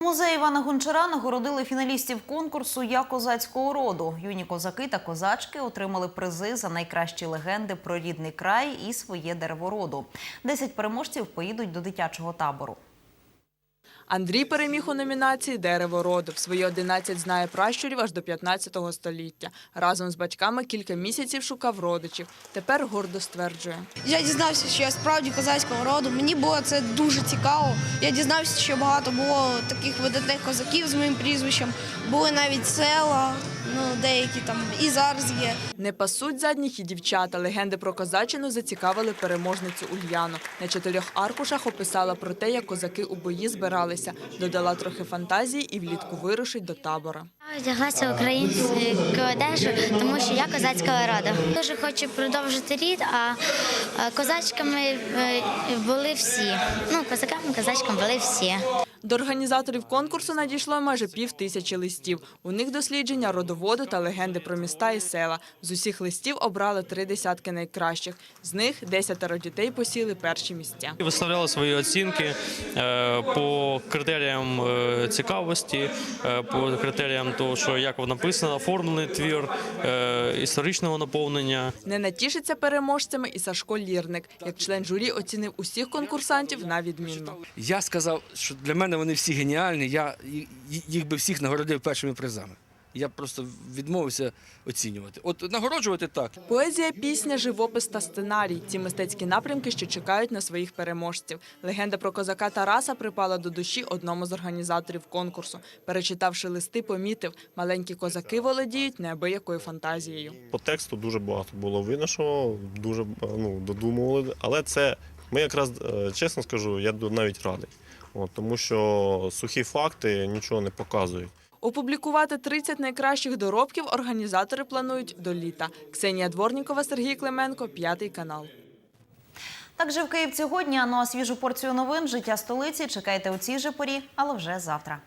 Музей Івана Гончара нагородили фіналістів конкурсу Я козацького роду. Юні козаки та козачки отримали призи за найкращі легенди про рідний край і своє дерево роду. Десять переможців поїдуть до дитячого табору. Андрій переміг у номінації Дерево роду. В свої 11 знає пращурів аж до 15 століття. Разом з батьками кілька місяців шукав родичів. Тепер гордо стверджує. Я дізнався, що я справді козацького роду. Мені було це дуже цікаво. Я дізнався, що багато було таких видатних козаків з моїм прізвищем. Були навіть села, ну деякі там і зараз є. Не пасуть задніх і дівчата. Легенди про козачину зацікавили переможницю Ульяну. На чотирьох аркушах описала про те, як козаки у бої збиралися. Додала трохи фантазії і влітку вирушить до табора. Я Одяглася українську одежу, тому що я козацького роду. Дуже хочу продовжити рід, а козачками е, були всі. Ну, козаками, козачками були всі. До організаторів конкурсу надійшло майже пів тисячі листів. У них дослідження родоводу та легенди про міста і села. З усіх листів обрали три десятки найкращих. З них десятеро дітей посіли перші місця. Виставляли свої оцінки е, по критеріям е, цікавості, е, по критеріям того, що як написано, оформлений твір, історичного наповнення. Не натішиться переможцями і Сашко Лірник. Як член журі оцінив усіх конкурсантів на відмінно. Я сказав, що для мене вони всі геніальні. Я їх би всіх нагородив першими призами. Я просто відмовився оцінювати. От нагороджувати так. Поезія, пісня, живопис та сценарій ці мистецькі напрямки, що чекають на своїх переможців. Легенда про козака Тараса припала до душі одному з організаторів конкурсу. Перечитавши листи, помітив, маленькі козаки володіють неабиякою фантазією. По тексту дуже багато було видно, що дуже ну, додумували. Але це ми якраз е, чесно скажу, я навіть радий. От, тому що сухі факти нічого не показують. Опублікувати 30 найкращих доробків організатори планують до літа. Ксенія Дворнікова, Сергій Клименко, п'ятий канал. Так же в Київ сьогодні. Ну а свіжу порцію новин життя столиці чекайте у цій же порі, але вже завтра.